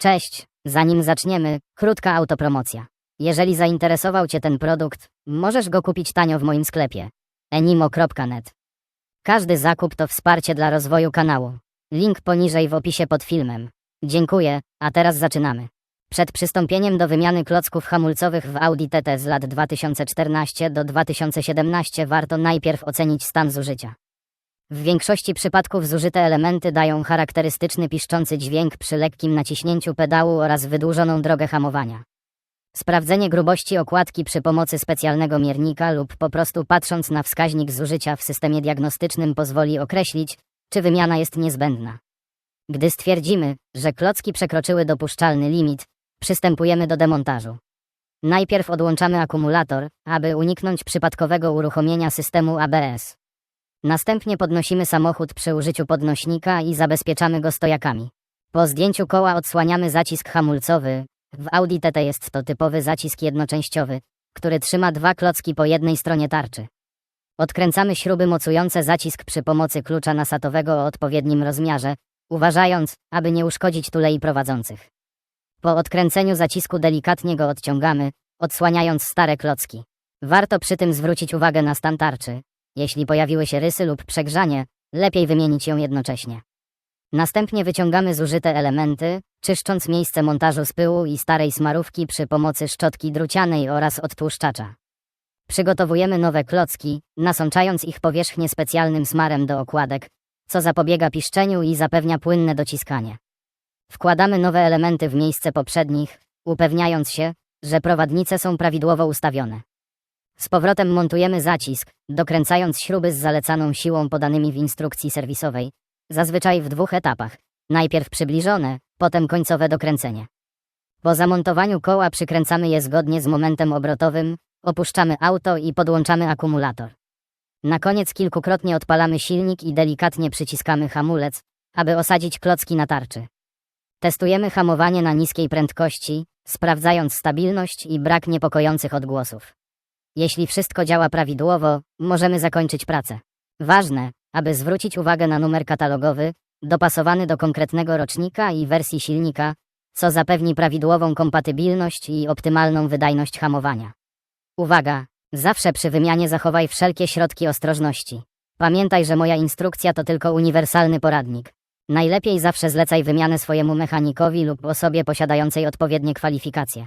Cześć, zanim zaczniemy, krótka autopromocja. Jeżeli zainteresował Cię ten produkt, możesz go kupić tanio w moim sklepie enimo.net. Każdy zakup to wsparcie dla rozwoju kanału. Link poniżej w opisie pod filmem. Dziękuję, a teraz zaczynamy. Przed przystąpieniem do wymiany klocków hamulcowych w Audi TT z lat 2014 do 2017 warto najpierw ocenić stan zużycia. W większości przypadków zużyte elementy dają charakterystyczny piszczący dźwięk przy lekkim naciśnięciu pedału oraz wydłużoną drogę hamowania. Sprawdzenie grubości okładki przy pomocy specjalnego miernika lub po prostu patrząc na wskaźnik zużycia w systemie diagnostycznym pozwoli określić, czy wymiana jest niezbędna. Gdy stwierdzimy, że klocki przekroczyły dopuszczalny limit, przystępujemy do demontażu. Najpierw odłączamy akumulator, aby uniknąć przypadkowego uruchomienia systemu ABS. Następnie podnosimy samochód przy użyciu podnośnika i zabezpieczamy go stojakami. Po zdjęciu koła odsłaniamy zacisk hamulcowy. W Audi TT jest to typowy zacisk jednoczęściowy, który trzyma dwa klocki po jednej stronie tarczy. Odkręcamy śruby mocujące zacisk przy pomocy klucza nasatowego o odpowiednim rozmiarze, uważając, aby nie uszkodzić tulei prowadzących. Po odkręceniu zacisku delikatnie go odciągamy, odsłaniając stare klocki. Warto przy tym zwrócić uwagę na stan tarczy. Jeśli pojawiły się rysy lub przegrzanie, lepiej wymienić ją jednocześnie. Następnie wyciągamy zużyte elementy, czyszcząc miejsce montażu z pyłu i starej smarówki przy pomocy szczotki drucianej oraz odtłuszczacza. Przygotowujemy nowe klocki, nasączając ich powierzchnię specjalnym smarem do okładek, co zapobiega piszczeniu i zapewnia płynne dociskanie. Wkładamy nowe elementy w miejsce poprzednich, upewniając się, że prowadnice są prawidłowo ustawione. Z powrotem montujemy zacisk, dokręcając śruby z zalecaną siłą podanymi w instrukcji serwisowej, zazwyczaj w dwóch etapach. Najpierw przybliżone, potem końcowe dokręcenie. Po zamontowaniu koła przykręcamy je zgodnie z momentem obrotowym, opuszczamy auto i podłączamy akumulator. Na koniec kilkukrotnie odpalamy silnik i delikatnie przyciskamy hamulec, aby osadzić klocki na tarczy. Testujemy hamowanie na niskiej prędkości, sprawdzając stabilność i brak niepokojących odgłosów. Jeśli wszystko działa prawidłowo, możemy zakończyć pracę. Ważne, aby zwrócić uwagę na numer katalogowy, dopasowany do konkretnego rocznika i wersji silnika, co zapewni prawidłową kompatybilność i optymalną wydajność hamowania. Uwaga! Zawsze przy wymianie zachowaj wszelkie środki ostrożności. Pamiętaj, że moja instrukcja to tylko uniwersalny poradnik. Najlepiej zawsze zlecaj wymianę swojemu mechanikowi lub osobie posiadającej odpowiednie kwalifikacje.